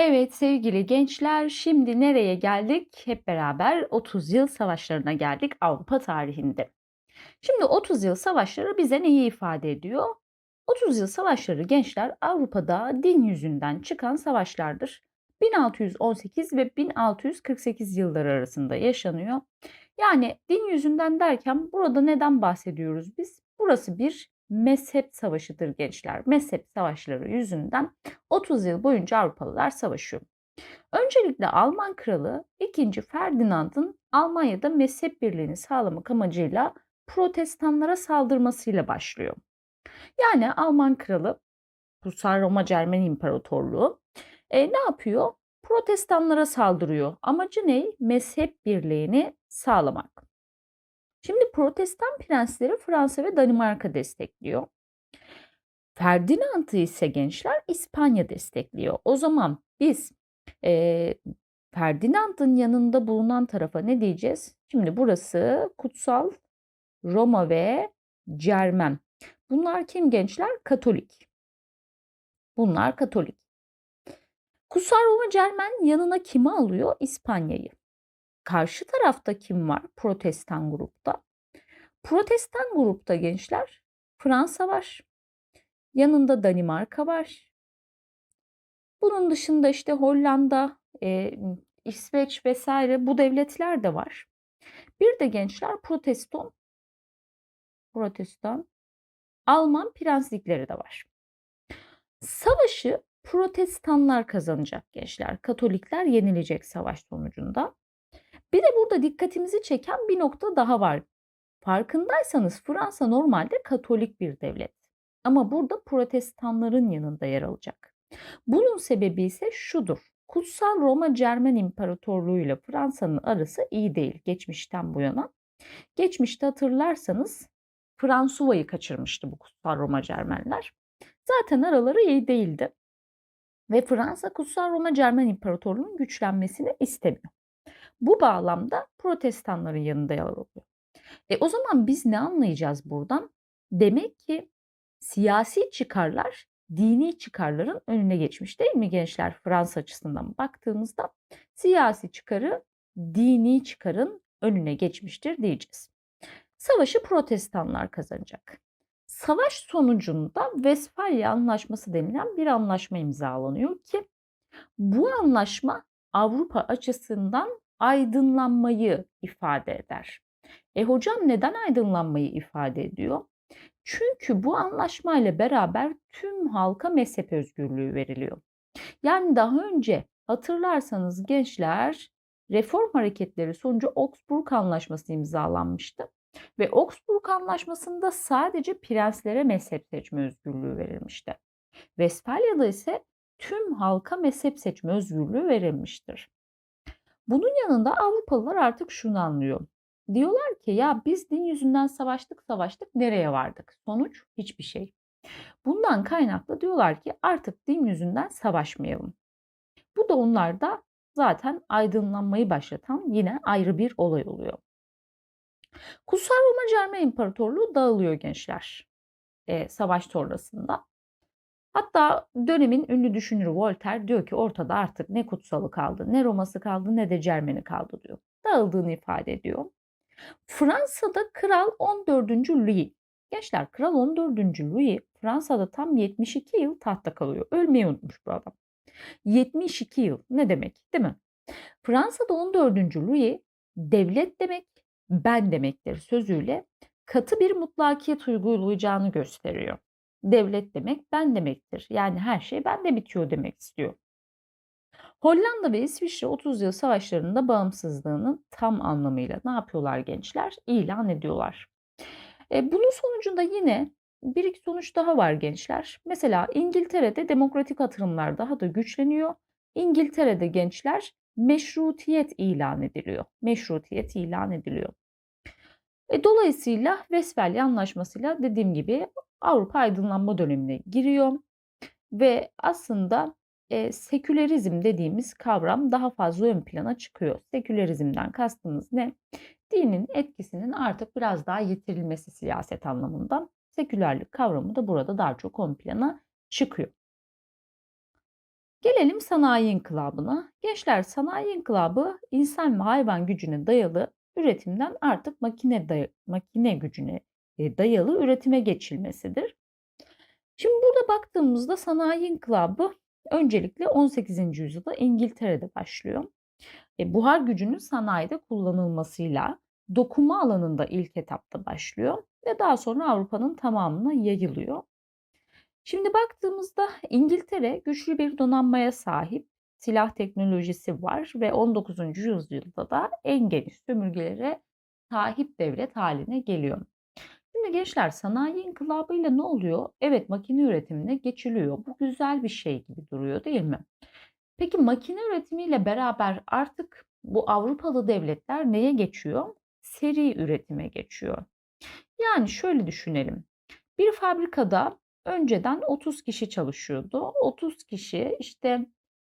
Evet sevgili gençler, şimdi nereye geldik? Hep beraber 30 yıl savaşlarına geldik Avrupa tarihinde. Şimdi 30 yıl savaşları bize neyi ifade ediyor? 30 yıl savaşları gençler Avrupa'da din yüzünden çıkan savaşlardır. 1618 ve 1648 yılları arasında yaşanıyor. Yani din yüzünden derken burada neden bahsediyoruz biz? Burası bir mezhep savaşıdır gençler. Mezhep savaşları yüzünden 30 yıl boyunca Avrupalılar savaşıyor. Öncelikle Alman kralı 2. Ferdinand'ın Almanya'da mezhep birliğini sağlamak amacıyla protestanlara saldırmasıyla başlıyor. Yani Alman kralı Kutsal Roma Cermen İmparatorluğu e, ne yapıyor? Protestanlara saldırıyor. Amacı ne? Mezhep birliğini sağlamak. Şimdi Protestan prensleri Fransa ve Danimarka destekliyor. Ferdinand'ı ise gençler İspanya destekliyor. O zaman biz e, Ferdinand'ın yanında bulunan tarafa ne diyeceğiz? Şimdi burası kutsal Roma ve Cermen. Bunlar kim gençler? Katolik. Bunlar Katolik. Kutsal Roma Cermen yanına kimi alıyor? İspanya'yı. Karşı tarafta kim var? Protestan grupta. Protestan grupta gençler Fransa var. Yanında Danimarka var. Bunun dışında işte Hollanda, e, İsveç vesaire bu devletler de var. Bir de gençler protestan, protestan, Alman prenslikleri de var. Savaşı protestanlar kazanacak gençler. Katolikler yenilecek savaş sonucunda. Bir de burada dikkatimizi çeken bir nokta daha var. Farkındaysanız Fransa normalde Katolik bir devlet. Ama burada protestanların yanında yer alacak. Bunun sebebi ise şudur. Kutsal Roma Cermen İmparatorluğu ile Fransa'nın arası iyi değil geçmişten bu yana. Geçmişte hatırlarsanız Fransuva'yı kaçırmıştı bu Kutsal Roma Cermenler. Zaten araları iyi değildi. Ve Fransa Kutsal Roma Cermen İmparatorluğu'nun güçlenmesini istemiyor. Bu bağlamda protestanların yanında yer alıyor. E o zaman biz ne anlayacağız buradan? Demek ki siyasi çıkarlar dini çıkarların önüne geçmiş değil mi gençler? Fransa açısından baktığımızda siyasi çıkarı dini çıkarın önüne geçmiştir diyeceğiz. Savaşı protestanlar kazanacak. Savaş sonucunda Vesfalya Anlaşması denilen bir anlaşma imzalanıyor ki bu anlaşma Avrupa açısından aydınlanmayı ifade eder. E hocam neden aydınlanmayı ifade ediyor? Çünkü bu anlaşmayla beraber tüm halka mezhep özgürlüğü veriliyor. Yani daha önce hatırlarsanız gençler reform hareketleri sonucu Augsburg Anlaşması imzalanmıştı. Ve Augsburg Anlaşması'nda sadece prenslere mezhep seçme özgürlüğü verilmişti. Westfalya'da ise tüm halka mezhep seçme özgürlüğü verilmiştir. Bunun yanında Avrupalılar artık şunu anlıyor. Diyorlar ki ya biz din yüzünden savaştık savaştık nereye vardık? Sonuç hiçbir şey. Bundan kaynaklı diyorlar ki artık din yüzünden savaşmayalım. Bu da onlarda zaten aydınlanmayı başlatan yine ayrı bir olay oluyor. Kutsal Roma Cermen İmparatorluğu dağılıyor gençler e, savaş sonrasında. Hatta dönemin ünlü düşünürü Voltaire diyor ki ortada artık ne kutsalı kaldı, ne Roma'sı kaldı, ne de Cermen'i kaldı diyor. Dağıldığını ifade ediyor. Fransa'da Kral 14. Louis. Gençler Kral 14. Louis Fransa'da tam 72 yıl tahta kalıyor. Ölmeyi unutmuş bu adam. 72 yıl ne demek değil mi? Fransa'da 14. Louis devlet demek, ben demektir sözüyle katı bir mutlakiyet uygulayacağını gösteriyor. Devlet demek ben demektir. Yani her şey bende bitiyor demek istiyor. Hollanda ve İsviçre 30 yıl savaşlarında bağımsızlığını tam anlamıyla ne yapıyorlar gençler? İlan ediyorlar. E, bunun sonucunda yine bir iki sonuç daha var gençler. Mesela İngiltere'de demokratik atılımlar daha da güçleniyor. İngiltere'de gençler meşrutiyet ilan ediliyor. Meşrutiyet ilan ediliyor. E, dolayısıyla Westfalia Anlaşması'yla dediğim gibi Avrupa aydınlanma dönemine giriyor ve aslında e, sekülerizm dediğimiz kavram daha fazla ön plana çıkıyor. Sekülerizmden kastımız ne? Dinin etkisinin artık biraz daha yitirilmesi siyaset anlamında. Sekülerlik kavramı da burada daha çok ön plana çıkıyor. Gelelim sanayi inkılabına. Gençler sanayi inkılabı insan ve hayvan gücüne dayalı üretimden artık makine day- makine gücüne dayalı üretime geçilmesidir. Şimdi burada baktığımızda sanayi inkılabı öncelikle 18. yüzyılda İngiltere'de başlıyor. E, buhar gücünün sanayide kullanılmasıyla dokuma alanında ilk etapta başlıyor ve daha sonra Avrupa'nın tamamına yayılıyor. Şimdi baktığımızda İngiltere güçlü bir donanmaya sahip, silah teknolojisi var ve 19. yüzyılda da en geniş sömürgelere sahip devlet haline geliyor. Şimdi gençler sanayi inkılabıyla ne oluyor? Evet makine üretimine geçiliyor. Bu güzel bir şey gibi duruyor değil mi? Peki makine üretimiyle beraber artık bu Avrupalı devletler neye geçiyor? Seri üretime geçiyor. Yani şöyle düşünelim. Bir fabrikada önceden 30 kişi çalışıyordu. 30 kişi işte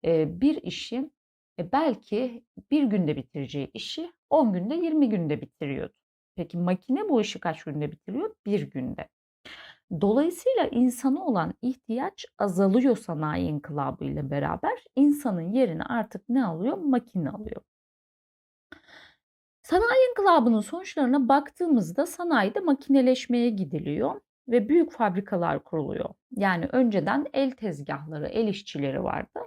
e, bir işi e, belki bir günde bitireceği işi 10 günde 20 günde bitiriyordu. Peki makine bu işi kaç günde bitiriyor? Bir günde. Dolayısıyla insana olan ihtiyaç azalıyor sanayi inkılabı ile beraber. İnsanın yerini artık ne alıyor? Makine alıyor. Sanayi inkılabının sonuçlarına baktığımızda sanayide makineleşmeye gidiliyor ve büyük fabrikalar kuruluyor. Yani önceden el tezgahları, el işçileri vardı.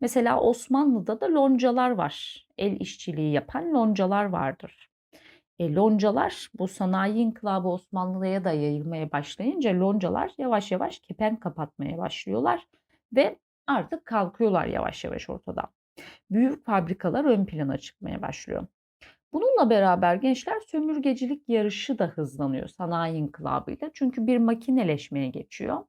Mesela Osmanlı'da da loncalar var. El işçiliği yapan loncalar vardır. E, loncalar bu sanayi inkılabı Osmanlı'ya da yayılmaya başlayınca loncalar yavaş yavaş kepenk kapatmaya başlıyorlar ve artık kalkıyorlar yavaş yavaş ortadan. Büyük fabrikalar ön plana çıkmaya başlıyor. Bununla beraber gençler sömürgecilik yarışı da hızlanıyor sanayi inkılabıyla. Çünkü bir makineleşmeye geçiyor.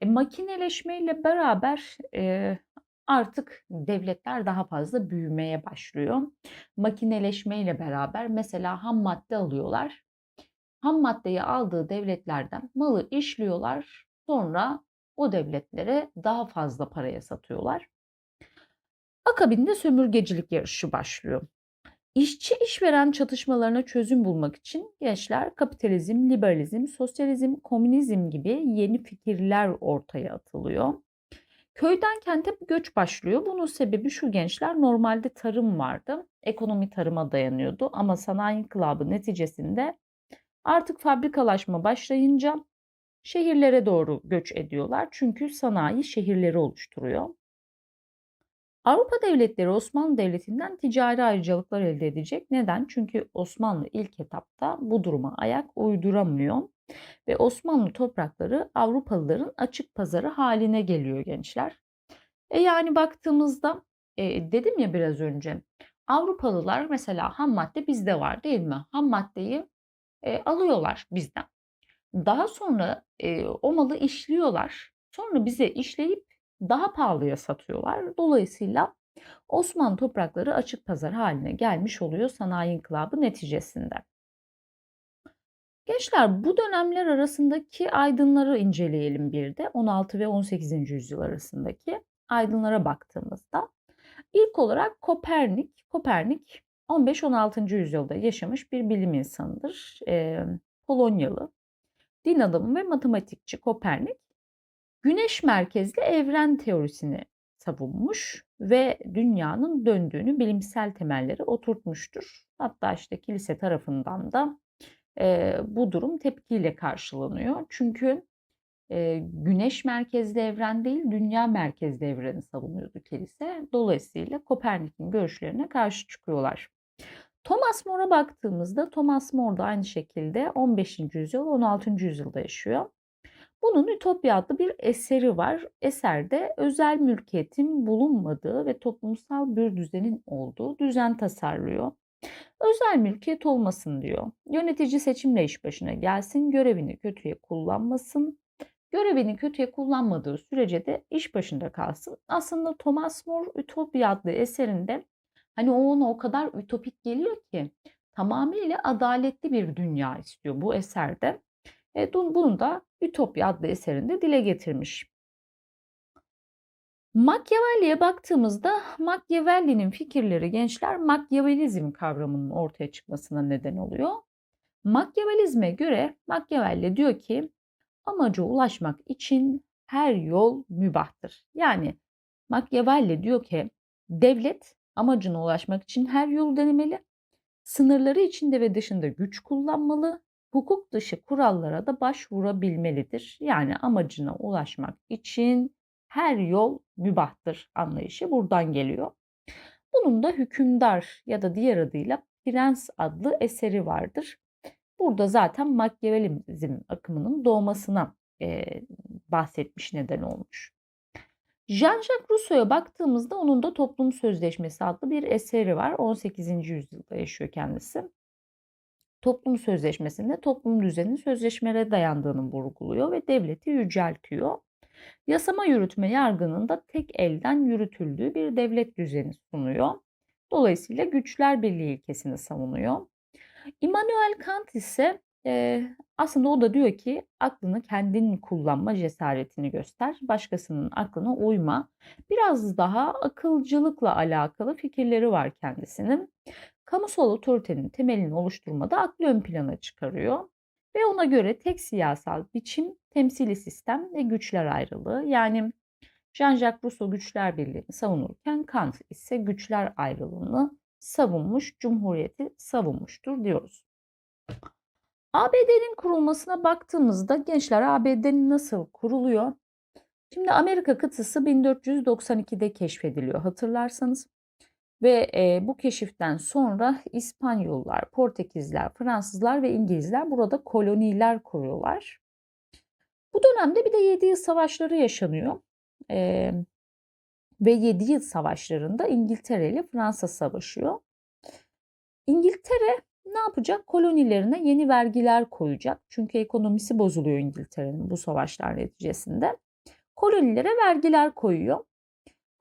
E, makineleşmeyle beraber e, artık devletler daha fazla büyümeye başlıyor. Makineleşmeyle beraber mesela ham madde alıyorlar. Ham maddeyi aldığı devletlerden malı işliyorlar. Sonra o devletlere daha fazla paraya satıyorlar. Akabinde sömürgecilik yarışı başlıyor. İşçi işveren çatışmalarına çözüm bulmak için gençler kapitalizm, liberalizm, sosyalizm, komünizm gibi yeni fikirler ortaya atılıyor. Köyden kente göç başlıyor. Bunun sebebi şu gençler normalde tarım vardı. Ekonomi tarıma dayanıyordu ama sanayi inkılabı neticesinde artık fabrikalaşma başlayınca şehirlere doğru göç ediyorlar. Çünkü sanayi şehirleri oluşturuyor. Avrupa devletleri Osmanlı Devleti'nden ticari ayrıcalıklar elde edecek. Neden? Çünkü Osmanlı ilk etapta bu duruma ayak uyduramıyor ve Osmanlı toprakları Avrupalıların açık pazarı haline geliyor gençler. E yani baktığımızda e, dedim ya biraz önce Avrupalılar mesela ham madde bizde var değil mi? Ham maddeyi e, alıyorlar bizden. Daha sonra e, o malı işliyorlar. Sonra bize işleyip daha pahalıya satıyorlar. Dolayısıyla Osmanlı toprakları açık pazar haline gelmiş oluyor sanayi inkılabı neticesinde. Gençler bu dönemler arasındaki aydınları inceleyelim bir de 16 ve 18. yüzyıl arasındaki aydınlara baktığımızda ilk olarak Kopernik, Kopernik 15-16. yüzyılda yaşamış bir bilim insanıdır. Ee, Polonyalı. Din adamı ve matematikçi Kopernik Güneş merkezli evren teorisini savunmuş ve dünyanın döndüğünü bilimsel temelleri oturtmuştur. Hatta işte kilise tarafından da e, bu durum tepkiyle karşılanıyor. Çünkü e, güneş merkezli evren değil, dünya merkezli evreni savunuyordu kilise. Dolayısıyla Kopernik'in görüşlerine karşı çıkıyorlar. Thomas More'a baktığımızda Thomas More da aynı şekilde 15. yüzyıl 16. yüzyılda yaşıyor. Bunun Ütopya adlı bir eseri var. Eserde özel mülkiyetin bulunmadığı ve toplumsal bir düzenin olduğu düzen tasarlıyor. Özel mülkiyet olmasın diyor. Yönetici seçimle iş başına gelsin, görevini kötüye kullanmasın. Görevini kötüye kullanmadığı sürece de iş başında kalsın. Aslında Thomas More Ütopya adlı eserinde hani o ona o kadar ütopik geliyor ki tamamıyla adaletli bir dünya istiyor bu eserde. E, bunu da Ütopya adlı eserinde dile getirmiş. Machiavelli'ye baktığımızda Machiavelli'nin fikirleri gençler Machiavellizm kavramının ortaya çıkmasına neden oluyor. Machiavellizme göre Machiavelli diyor ki amaca ulaşmak için her yol mübahtır. Yani Machiavelli diyor ki devlet amacına ulaşmak için her yolu denemeli, sınırları içinde ve dışında güç kullanmalı, hukuk dışı kurallara da başvurabilmelidir. Yani amacına ulaşmak için her yol mübahtır anlayışı buradan geliyor. Bunun da Hükümdar ya da diğer adıyla Prens adlı eseri vardır. Burada zaten Machiavellizm akımının doğmasına e, bahsetmiş neden olmuş. Jean-Jacques Rousseau'ya baktığımızda onun da Toplum Sözleşmesi adlı bir eseri var. 18. yüzyılda yaşıyor kendisi. Toplum Sözleşmesi'nde toplum düzeninin sözleşmelere dayandığını vurguluyor ve devleti yüceltiyor. Yasama yürütme yargının da tek elden yürütüldüğü bir devlet düzeni sunuyor. Dolayısıyla güçler birliği ilkesini savunuyor. Immanuel Kant ise e, aslında o da diyor ki aklını kendin kullanma cesaretini göster, başkasının aklına uyma. Biraz daha akılcılıkla alakalı fikirleri var kendisinin. Kamusal otoritenin temelini oluşturmada aklı ön plana çıkarıyor. Ve ona göre tek siyasal biçim temsili sistem ve güçler ayrılığı. Yani Jean-Jacques Rousseau güçler birliğini savunurken Kant ise güçler ayrılığını savunmuş, cumhuriyeti savunmuştur diyoruz. ABD'nin kurulmasına baktığımızda gençler ABD nasıl kuruluyor? Şimdi Amerika kıtası 1492'de keşfediliyor hatırlarsanız. Ve e, bu keşiften sonra İspanyollar, Portekizler, Fransızlar ve İngilizler burada koloniler kuruyorlar. Bu dönemde bir de 7 yıl savaşları yaşanıyor. E, ve 7 yıl savaşlarında İngiltere ile Fransa savaşıyor. İngiltere ne yapacak? Kolonilerine yeni vergiler koyacak. Çünkü ekonomisi bozuluyor İngiltere'nin bu savaşlar neticesinde. Kolonilere vergiler koyuyor.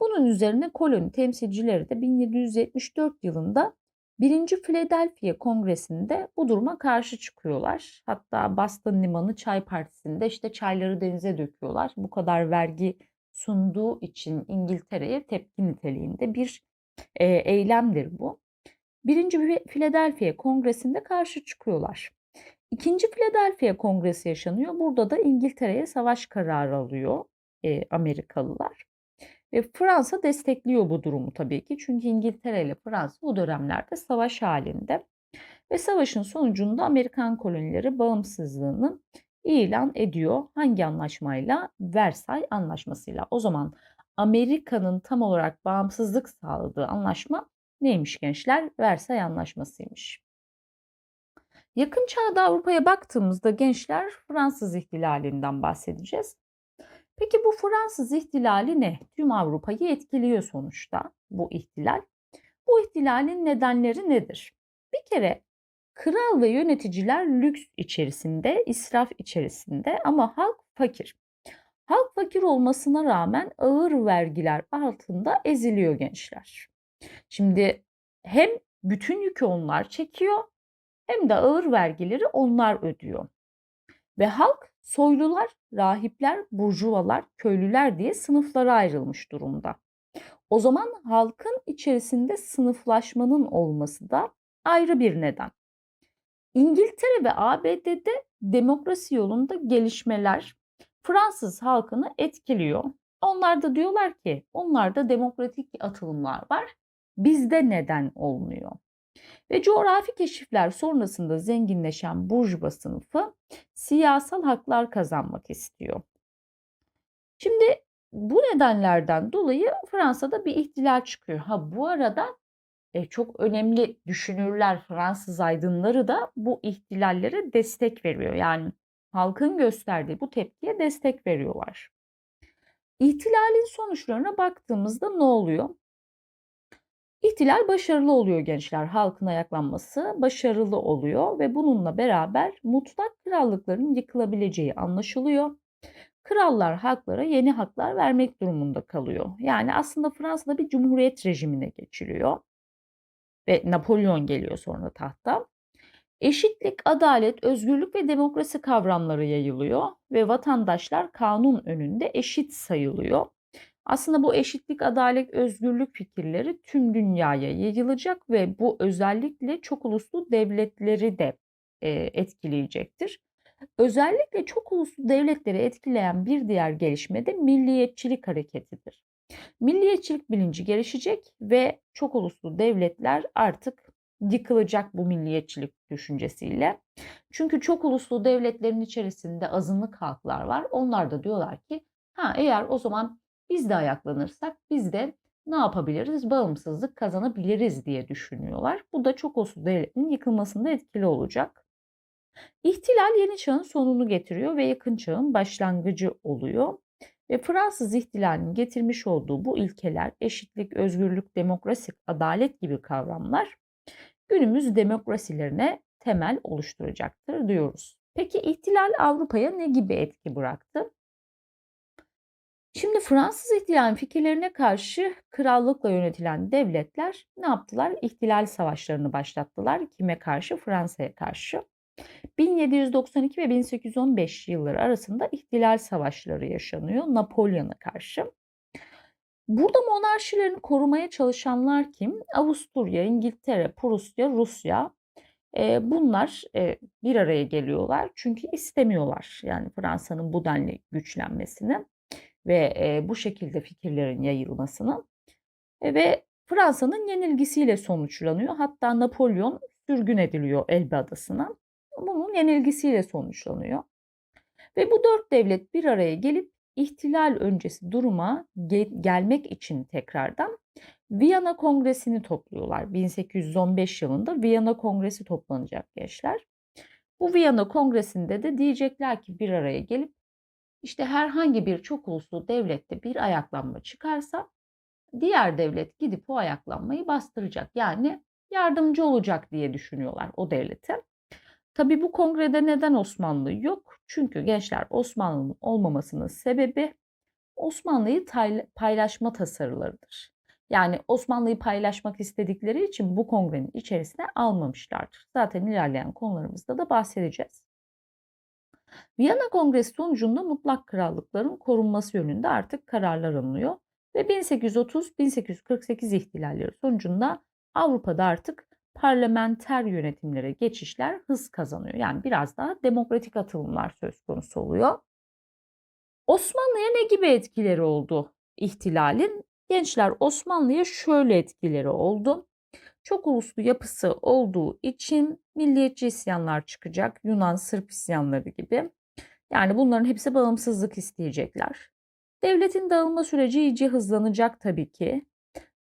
Bunun üzerine koloni temsilcileri de 1774 yılında 1. Philadelphia Kongresi'nde bu duruma karşı çıkıyorlar. Hatta Boston Limanı Çay Partisi'nde işte çayları denize döküyorlar. Bu kadar vergi sunduğu için İngiltere'ye tepki niteliğinde bir e, eylemdir bu. Birinci Philadelphia Kongresi'nde karşı çıkıyorlar. İkinci Philadelphia Kongresi yaşanıyor. Burada da İngiltere'ye savaş kararı alıyor e, Amerikalılar. Ve Fransa destekliyor bu durumu tabii ki. Çünkü İngiltere ile Fransa o dönemlerde savaş halinde. Ve savaşın sonucunda Amerikan kolonileri bağımsızlığını ilan ediyor. Hangi anlaşmayla? Versay Anlaşması'yla. O zaman Amerika'nın tam olarak bağımsızlık sağladığı anlaşma neymiş gençler? Versay Anlaşması'ymış. Yakın çağda Avrupa'ya baktığımızda gençler Fransız ihtilalinden bahsedeceğiz. Peki bu Fransız ihtilali ne? Tüm Avrupa'yı etkiliyor sonuçta bu ihtilal. Bu ihtilalin nedenleri nedir? Bir kere kral ve yöneticiler lüks içerisinde, israf içerisinde ama halk fakir. Halk fakir olmasına rağmen ağır vergiler altında eziliyor gençler. Şimdi hem bütün yükü onlar çekiyor hem de ağır vergileri onlar ödüyor. Ve halk soylular, rahipler, burjuvalar, köylüler diye sınıflara ayrılmış durumda. O zaman halkın içerisinde sınıflaşmanın olması da ayrı bir neden. İngiltere ve ABD'de demokrasi yolunda gelişmeler Fransız halkını etkiliyor. Onlar da diyorlar ki onlarda demokratik atılımlar var. Bizde neden olmuyor? Ve coğrafi keşifler sonrasında zenginleşen burjuva sınıfı siyasal haklar kazanmak istiyor. Şimdi bu nedenlerden dolayı Fransa'da bir ihtilal çıkıyor. Ha bu arada e, çok önemli düşünürler Fransız aydınları da bu ihtilallere destek veriyor. Yani halkın gösterdiği bu tepkiye destek veriyorlar. İhtilalin sonuçlarına baktığımızda ne oluyor? İhtilal başarılı oluyor gençler. Halkın ayaklanması başarılı oluyor ve bununla beraber mutlak krallıkların yıkılabileceği anlaşılıyor. Krallar halklara yeni haklar vermek durumunda kalıyor. Yani aslında Fransa'da bir cumhuriyet rejimine geçiliyor. Ve Napolyon geliyor sonra tahta. Eşitlik, adalet, özgürlük ve demokrasi kavramları yayılıyor ve vatandaşlar kanun önünde eşit sayılıyor. Aslında bu eşitlik, adalet, özgürlük fikirleri tüm dünyaya yayılacak ve bu özellikle çok uluslu devletleri de e, etkileyecektir. Özellikle çok uluslu devletleri etkileyen bir diğer gelişme de milliyetçilik hareketidir. Milliyetçilik bilinci gelişecek ve çok uluslu devletler artık yıkılacak bu milliyetçilik düşüncesiyle. Çünkü çok uluslu devletlerin içerisinde azınlık halklar var. Onlar da diyorlar ki ha eğer o zaman biz de ayaklanırsak biz de ne yapabiliriz? Bağımsızlık kazanabiliriz diye düşünüyorlar. Bu da çok uluslu devletin yıkılmasında etkili olacak. İhtilal yeni çağın sonunu getiriyor ve yakın çağın başlangıcı oluyor. Ve Fransız ihtilalinin getirmiş olduğu bu ilkeler eşitlik, özgürlük, demokrasi, adalet gibi kavramlar günümüz demokrasilerine temel oluşturacaktır diyoruz. Peki ihtilal Avrupa'ya ne gibi etki bıraktı? Şimdi Fransız ihtilalinin fikirlerine karşı krallıkla yönetilen devletler ne yaptılar? İhtilal savaşlarını başlattılar. Kime karşı? Fransa'ya karşı. 1792 ve 1815 yılları arasında ihtilal savaşları yaşanıyor Napolyon'a karşı. Burada monarşilerini korumaya çalışanlar kim? Avusturya, İngiltere, Prusya, Rusya. E, bunlar e, bir araya geliyorlar çünkü istemiyorlar yani Fransa'nın bu denli güçlenmesini ve e, bu şekilde fikirlerin yayılmasını. E, ve Fransa'nın yenilgisiyle sonuçlanıyor. Hatta Napolyon sürgün ediliyor Elbe Adası'na. Bunun yenilgisiyle sonuçlanıyor. Ve bu dört devlet bir araya gelip ihtilal öncesi duruma ge- gelmek için tekrardan Viyana Kongresi'ni topluyorlar. 1815 yılında Viyana Kongresi toplanacak gençler. Bu Viyana Kongresi'nde de diyecekler ki bir araya gelip işte herhangi bir çok uluslu devlette bir ayaklanma çıkarsa diğer devlet gidip o ayaklanmayı bastıracak. Yani yardımcı olacak diye düşünüyorlar o devlete. Tabii bu kongrede neden Osmanlı yok? Çünkü gençler Osmanlı'nın olmamasının sebebi Osmanlı'yı paylaşma tasarılarıdır. Yani Osmanlı'yı paylaşmak istedikleri için bu kongrenin içerisine almamışlardır. Zaten ilerleyen konularımızda da bahsedeceğiz. Viyana Kongresi sonucunda mutlak krallıkların korunması yönünde artık kararlar alınıyor ve 1830-1848 ihtilalleri sonucunda Avrupa'da artık parlamenter yönetimlere geçişler hız kazanıyor. Yani biraz daha demokratik atılımlar söz konusu oluyor. Osmanlı'ya ne gibi etkileri oldu ihtilalin? Gençler Osmanlı'ya şöyle etkileri oldu. Çok uluslu yapısı olduğu için milliyetçi isyanlar çıkacak. Yunan Sırp isyanları gibi. Yani bunların hepsi bağımsızlık isteyecekler. Devletin dağılma süreci iyice hızlanacak tabii ki.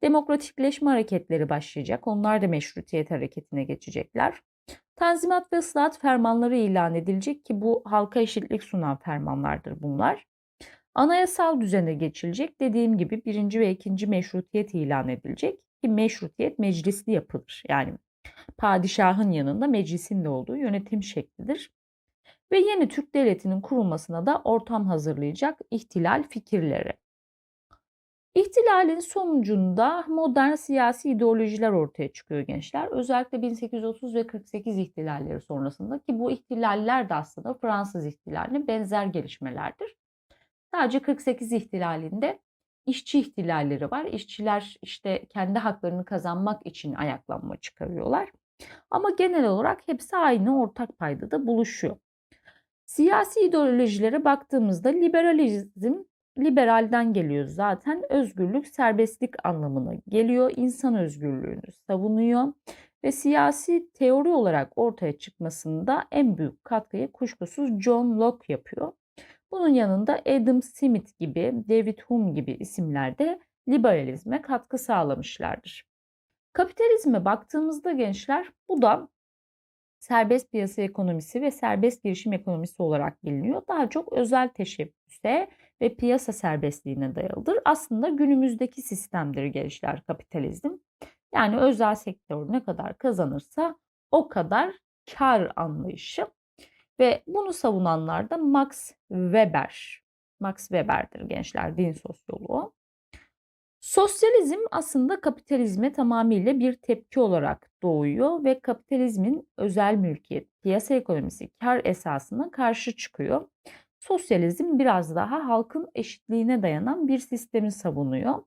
Demokratikleşme hareketleri başlayacak. Onlar da meşrutiyet hareketine geçecekler. Tanzimat ve ıslahat fermanları ilan edilecek ki bu halka eşitlik sunan fermanlardır bunlar. Anayasal düzene geçilecek. Dediğim gibi birinci ve ikinci meşrutiyet ilan edilecek ki meşrutiyet meclisli yapılır. Yani padişahın yanında meclisin de olduğu yönetim şeklidir. Ve yeni Türk Devleti'nin kurulmasına da ortam hazırlayacak ihtilal fikirleri. İhtilalin sonucunda modern siyasi ideolojiler ortaya çıkıyor gençler. Özellikle 1830 ve 48 ihtilalleri sonrasında ki bu ihtilaller de aslında Fransız ihtilaline benzer gelişmelerdir. Sadece 48 ihtilalinde işçi ihtilalleri var. İşçiler işte kendi haklarını kazanmak için ayaklanma çıkarıyorlar. Ama genel olarak hepsi aynı ortak paydada buluşuyor. Siyasi ideolojilere baktığımızda liberalizm liberalden geliyor zaten. Özgürlük, serbestlik anlamına geliyor. İnsan özgürlüğünü savunuyor ve siyasi teori olarak ortaya çıkmasında en büyük katkıyı kuşkusuz John Locke yapıyor. Bunun yanında Adam Smith gibi, David Hume gibi isimler de liberalizme katkı sağlamışlardır. Kapitalizme baktığımızda gençler bu da serbest piyasa ekonomisi ve serbest girişim ekonomisi olarak biliniyor. Daha çok özel teşebbüse ve piyasa serbestliğine dayalıdır. Aslında günümüzdeki sistemdir gençler kapitalizm. Yani özel sektör ne kadar kazanırsa o kadar kar anlayışı. Ve bunu savunanlar da Max Weber. Max Weber'dir gençler din sosyoloğu. Sosyalizm aslında kapitalizme tamamıyla bir tepki olarak doğuyor ve kapitalizmin özel mülkiyet, piyasa ekonomisi, kar esasına karşı çıkıyor. Sosyalizm biraz daha halkın eşitliğine dayanan bir sistemi savunuyor.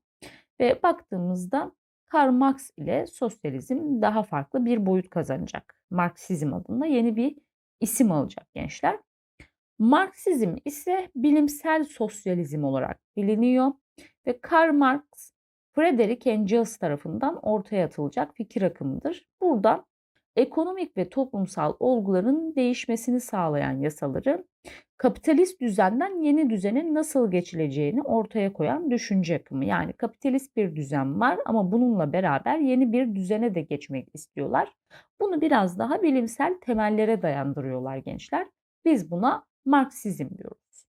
Ve baktığımızda Karl Marx ile sosyalizm daha farklı bir boyut kazanacak. Marksizm adında yeni bir isim alacak gençler. Marksizm ise bilimsel sosyalizm olarak biliniyor. ve Karl Marx, Frederick Engels tarafından ortaya atılacak fikir akımıdır. Burada ekonomik ve toplumsal olguların değişmesini sağlayan yasaları kapitalist düzenden yeni düzene nasıl geçileceğini ortaya koyan düşünce akımı. Yani kapitalist bir düzen var ama bununla beraber yeni bir düzene de geçmek istiyorlar. Bunu biraz daha bilimsel temellere dayandırıyorlar gençler. Biz buna Marksizm diyoruz.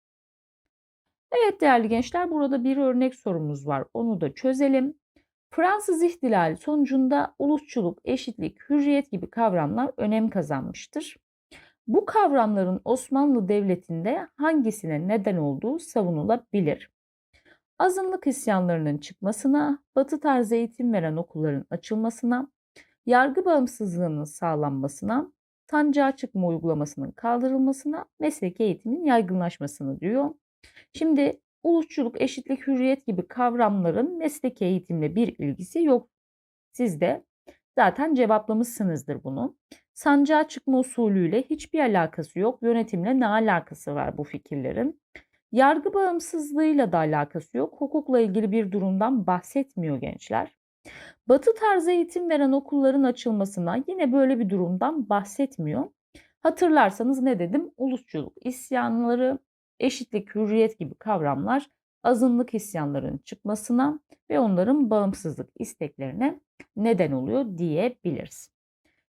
Evet değerli gençler burada bir örnek sorumuz var. Onu da çözelim. Fransız ihtilali sonucunda ulusçuluk, eşitlik, hürriyet gibi kavramlar önem kazanmıştır. Bu kavramların Osmanlı Devleti'nde hangisine neden olduğu savunulabilir. Azınlık isyanlarının çıkmasına, batı tarzı eğitim veren okulların açılmasına, yargı bağımsızlığının sağlanmasına, sancağa çıkma uygulamasının kaldırılmasına, meslek eğitimin yaygınlaşmasını diyor. Şimdi ulusçuluk, eşitlik, hürriyet gibi kavramların meslek eğitimle bir ilgisi yok. Siz de zaten cevaplamışsınızdır bunu. Sancağa çıkma usulüyle hiçbir alakası yok. Yönetimle ne alakası var bu fikirlerin? Yargı bağımsızlığıyla da alakası yok. Hukukla ilgili bir durumdan bahsetmiyor gençler. Batı tarzı eğitim veren okulların açılmasına yine böyle bir durumdan bahsetmiyor. Hatırlarsanız ne dedim? Ulusçuluk isyanları, eşitlik, hürriyet gibi kavramlar azınlık isyanların çıkmasına ve onların bağımsızlık isteklerine neden oluyor diyebiliriz.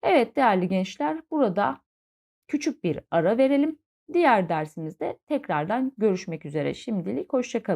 Evet değerli gençler burada küçük bir ara verelim. Diğer dersimizde tekrardan görüşmek üzere. Şimdilik hoşçakalın.